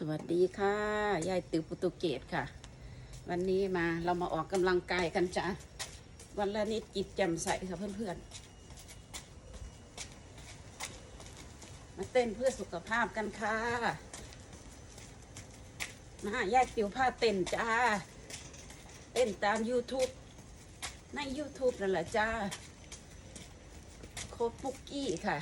สวัสดีค่ะ ยายติวโปรตุเกสค่ะ วันนี้มาเรามาออกกำลังกายกันจ้ะ วันละนิดจิตแจ่มใสค่ะเพื่อนๆ มาเต้นเพื่อสุขภาพกันค่ะ มายายติวผ้าเต้นจ้า เต้นตาม YouTube ใน YouTube นั่นแหละจ้า โคดปุกกี้ค่ะ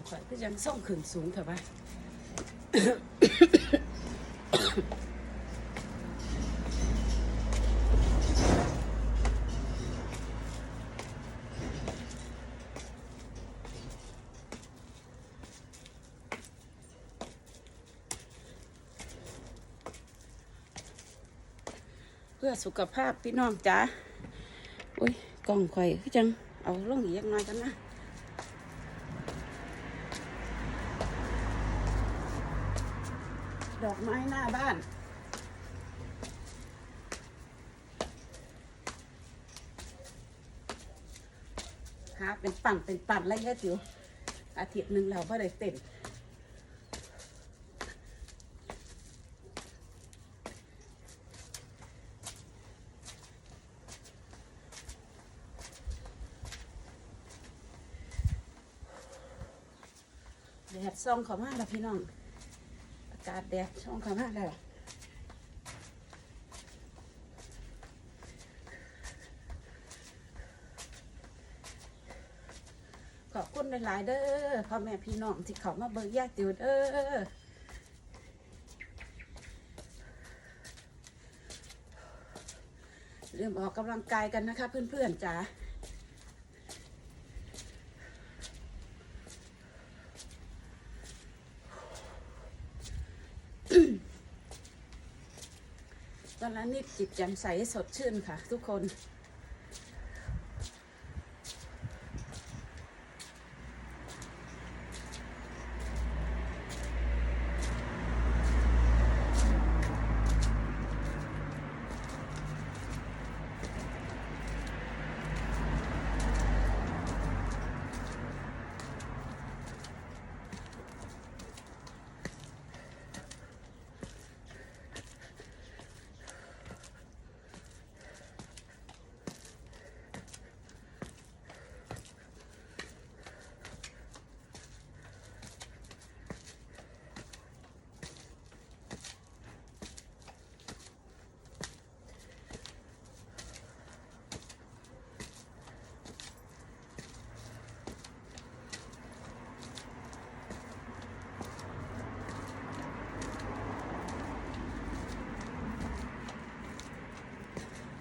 ของข่อยก็ยังส่งขึ้นสูงเถอะปะเพื่อสุขภาพพี่น้องจ้าอุ้ยกล่องข่อยคือจังเอาลงอีกยังน้อยกันนะ ดอกไม้หน้าบ้านหาเป็นปั่นเป็นปั่นไรเงี้ยจิ๋วอาทิตย์หนึ่งเราก็ได้เต็มแดดส่องเขามากแล้วพี่น้อง กาศแดดช่องขามากแล้วขอบคุณหลายๆเด้อพ่อแม่พี่น้องที่เขามาเบิกแยกติวเด้อเริ่มออกกำลังกายกันนะคะเพื่อนๆจ๋า วันละนิดจิตแจ่มใสสดชื่นค่ะ ทุกคน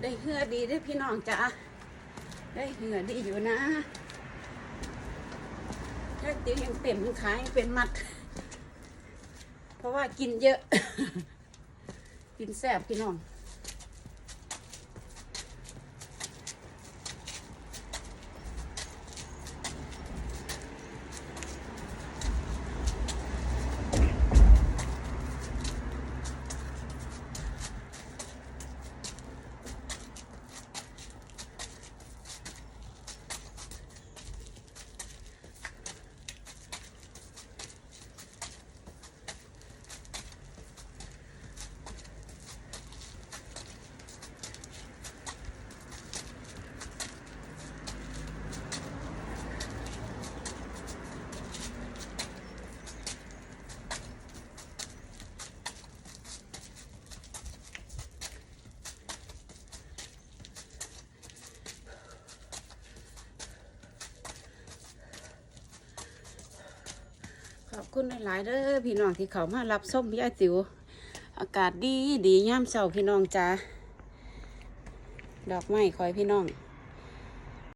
ได้เหือดีได้พี่น้องจ้าได้เหือดีอยู่นะแค่ติ๋วยังเต็มขายังเป็นมัด เพราะว่ากินเยอะ กินแสบพี่น้อง อบคุณหลายๆเด้อพี่น้องที่เขามารับส้มยายติ๋วอากาศดีดีย่ามเช้าพี่น้องจ้าดอกไม้คอยพี่น้อง